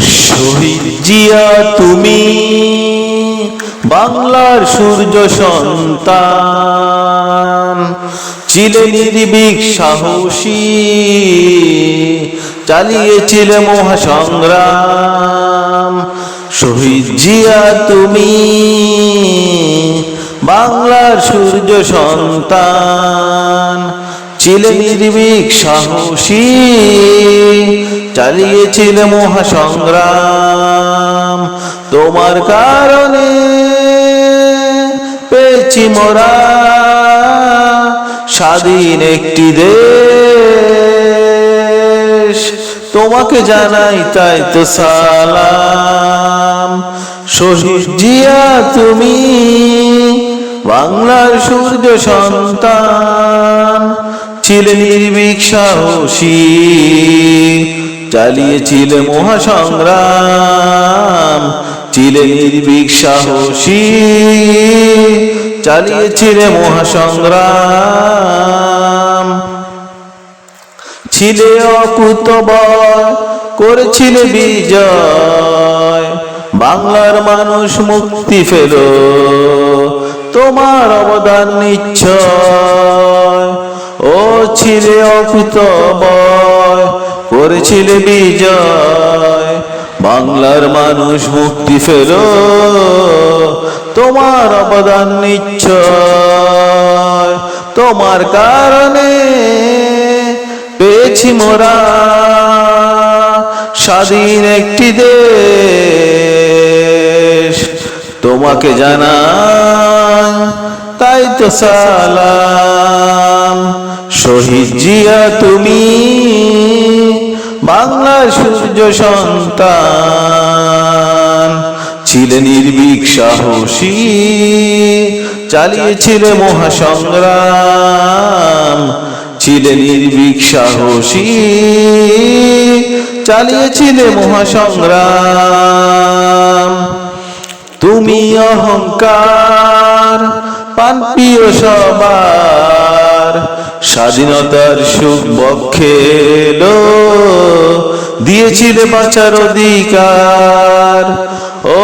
শহীদ জিয়া, তুমি বাংলার সূর্য সন্তান। ছিলে নির্ভীক, সাহসী, চালিয়েছিলে মহাসংগ্রাম। শহীদ জিয়া, তুমি বাংলার সূর্য সন্তান। ছিলে নির্ভীক, সাহসী চালিয়েছিলে মহাসংগ্রাম। তোমার কারণে পেয়েছি মোরা স্বাধীন একটি দেশ। তোমাকে জানাই তাই তো সালাম। শহীদ জিয়া তুমি বাংলার সূর্য সন্তান। ছিলে নির্ভীক সাহসী। চালিয়েছিলে মহাসংগ্রাম, ছিলে নির্ভীক সাহসী। চালিয়েছিলে মহাসংগ্রাম। ছিলে অকুতবয় করেছিলে বিজয়। বাংলার মানুষ মুক্তি পেল, তোমার অবদান নিশ্চয়। ও ছিলে অকুতবয় করেছিলে বিজয়। বাংলার মানুষ মুক্তি পেল। তোমার অবদান নিশ্চয়। তোমার কারণে পেয়েছি মোরা। স্বাধীন একটি দেশ। তোমাকে জানা তাই তো সালাম। শহীদ জিয়া তুমি। বাংলার সূর্য সন্তান। ছিলে নির্ভীক সাহসী, চালিয়েছিলে মহাসংগ্রাম। ছিলে নির্ভীক সাহসী, চালিয়েছিলে মহাসংগ্রাম। তুমি অহংকার, পান প্রিয় সবার স্বাধীনতার সুখ বক্ষে এলো, দিয়েছিলে বাঁচার অধিকার। ও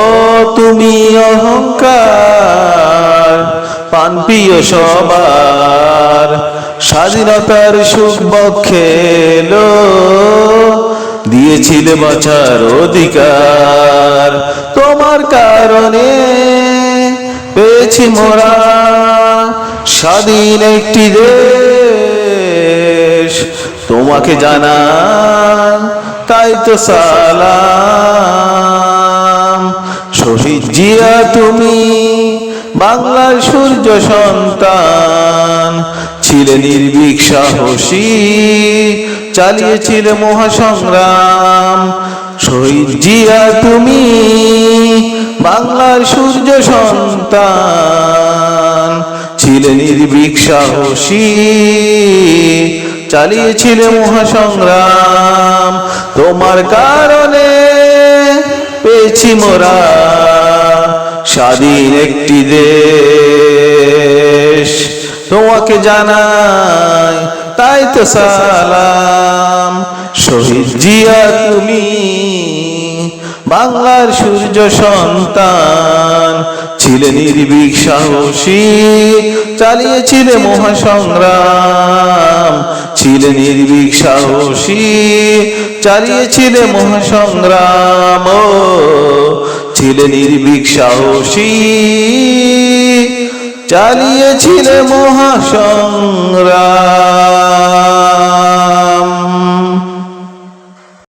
তুমি অহংকার পান প্রিয় সবার। স্বাধীনতার সুখ বক্ষে এলো, দিয়েছিলে বাঁচার অধিকার। তোমার কারণে পেয়েছি মোরা স্বাধীন একটি দেশ। তোমাকে জানা তাই তো সালাম। শহীদ জিয়া, তুমি বাংলার সূর্য সন্তান। ছিলে নির্ভীক সাহসী, চালিয়েছিলে মহাসংগ্রাম। শহীদ জিয়া, তুমি বাংলার সূর্য সন্তান। ছিলে নির্ভীক সাহসী চালিয়েছিলে মহাসংগ্রাম। তোমার কারণে পেয়েছি মোরা স্বাধীন একটি দেশ। তোমাকে জানাই তাই তো সালাম। শহীদ জিয়া তুমি বাংলার সূর্য সন্তান। ছিলে নির্ভীক সাহসী, চালিয়েছিলে মহাসংগ্রাম। ছিলে নির্ভীক সাহসী, চালিয়েছিলে মহাসংগ্রাম। ছিলে নির্ভীক সাহসী, চালিয়েছিলে মহাসংগ্রাম।